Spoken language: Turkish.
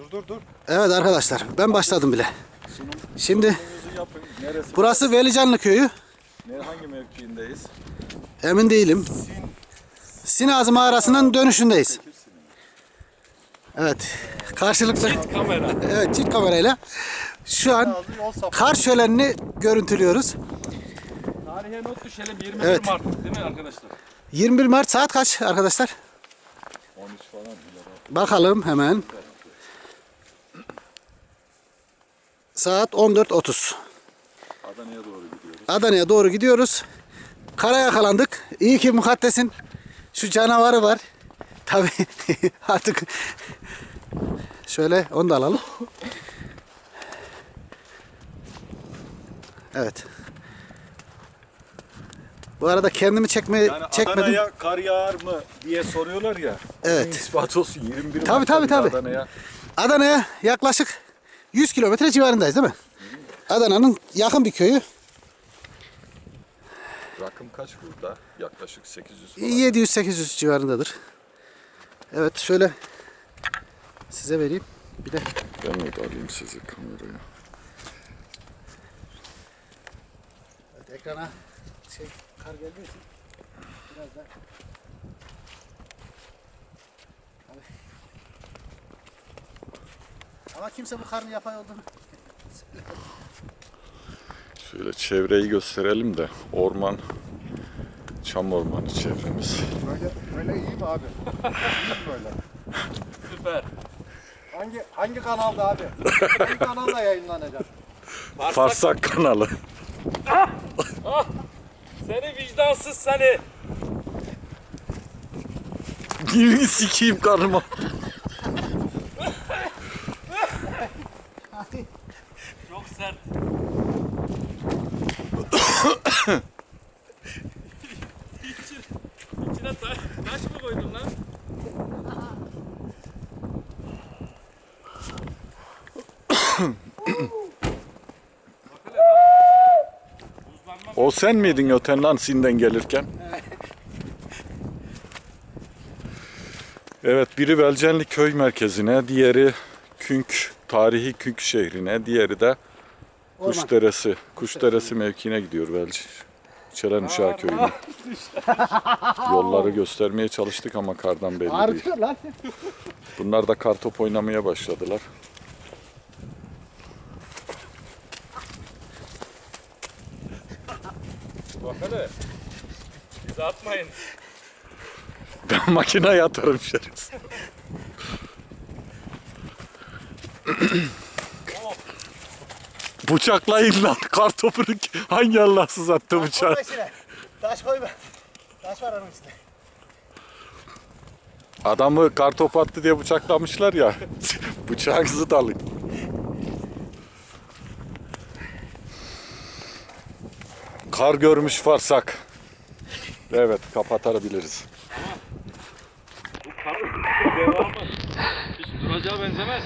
Dur dur dur. Evet arkadaşlar ben başladım bile. Sunum, Şimdi sunumunuzu yapın. Neresi? burası Velicanlı köyü. Ne, hangi mevkiindeyiz? Emin değilim. Sinazı mağarasının dönüşündeyiz. Evet. Karşılıklı. Kamera. Evet çift kamerayla. Şu an yol kar şölenini görüntülüyoruz. Tarihe not düşelim 21 Evet. Mart değil mi arkadaşlar? 21 Mart saat kaç arkadaşlar? 13 falan. Bakalım hemen. Saat 14.30. Adana'ya doğru gidiyoruz. Adana'ya doğru gidiyoruz. Kara yakalandık. İyi ki mukaddesin şu canavarı var. Tabii artık şöyle onu da alalım. Evet. Bu arada kendimi çekme Yani çekmedim. Adana'ya kar yağar mı diye soruyorlar ya. Evet. İspat olsun 21 Tabii, tabii, tabii. Adana'ya. Adana'ya yaklaşık 100 kilometre civarındayız değil mi? Adana'nın yakın bir köyü. Rakım kaç burada? Yaklaşık 800 falan. 700-800 civarındadır. Evet şöyle size vereyim. Bir de Ben de alayım sizi kameraya. evet, ekrana şey kar için biraz da Ama kimse bu karın yapay olduğunu Şöyle çevreyi gösterelim de orman, çam ormanı çevremiz. Böyle, böyle iyi mi abi? iyi mi böyle? Süper. Hangi hangi kanalda abi? hangi kanalda yayınlanacak? Farsak kanalı. Seni vicdansız seni. Gibi sikeyim karnıma. İçine, içine taş, mı koydun lan? O sen miydin öten lan Sin'den gelirken? Evet biri Velcenli köy merkezine, diğeri Künk, tarihi Künk şehrine, diğeri de Kuşderesi, Kuşderesi mevkiine gidiyor Velci. Çelen Uşağı köyüne. Yolları göstermeye çalıştık ama kardan belli değil. lan. Bunlar da kartop oynamaya başladılar. Bak hele. Bizi atmayın. Ben makineye atarım şerefsiz. Bıçaklayın lan kartopunu hangi Allahsız attı bıçağı? Taş koyma. Taş var onun içinde. Adamı kartop attı diye bıçaklamışlar ya. Bıçağınızı da alın. Kar görmüş farsak. Evet kapatabiliriz. Bu karın devamı hiç duracağı benzemez.